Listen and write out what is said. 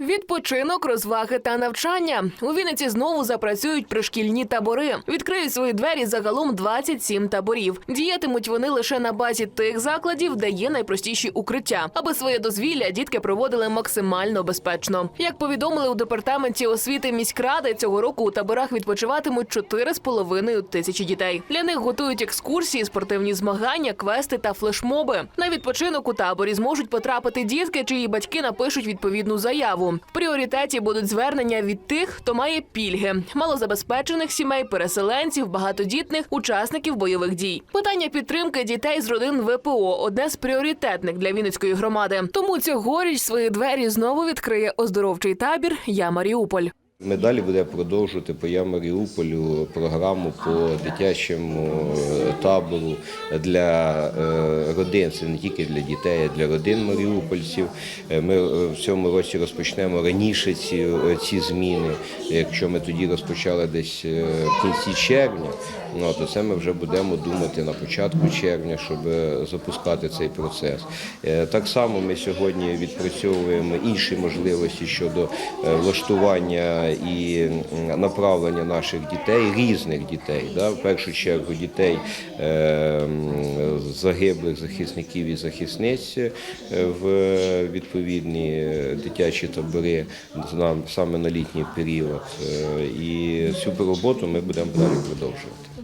Відпочинок, розваги та навчання у Вінниці знову запрацюють пришкільні табори. Відкриють свої двері загалом 27 таборів. Діятимуть вони лише на базі тих закладів, де є найпростіші укриття, аби своє дозвілля дітки проводили максимально безпечно. Як повідомили у департаменті освіти міськради, цього року у таборах відпочиватимуть 4,5 тисячі дітей. Для них готують екскурсії, спортивні змагання, квести та флешмоби. На відпочинок у таборі зможуть потрапити дітки, чиї батьки напишуть відповідну заяву. В пріоритеті будуть звернення від тих, хто має пільги, малозабезпечених сімей, переселенців, багатодітних, учасників бойових дій. Питання підтримки дітей з родин ВПО одне з пріоритетних для Вінницької громади. Тому цьогоріч свої двері знову відкриє оздоровчий табір Я Маріуполь. Ми далі буде продовжувати по Я Маріуполю програму по дитячому е, табору для е, родин. Це не тільки для дітей, а для родин маріупольців. Е, Ми в цьому році розпочнемо раніше ці, ці зміни. Якщо ми тоді розпочали десь в кінці червня, ну, то це ми вже будемо думати на початку червня, щоб запускати цей процес. Так само ми сьогодні відпрацьовуємо інші можливості щодо влаштування і направлення наших дітей, різних дітей, да, в першу чергу дітей е, загиблих захисників і захисниць е, в відповідні е, дитячі табори саме на літній період. Е, І цю роботу ми будемо далі продовжувати.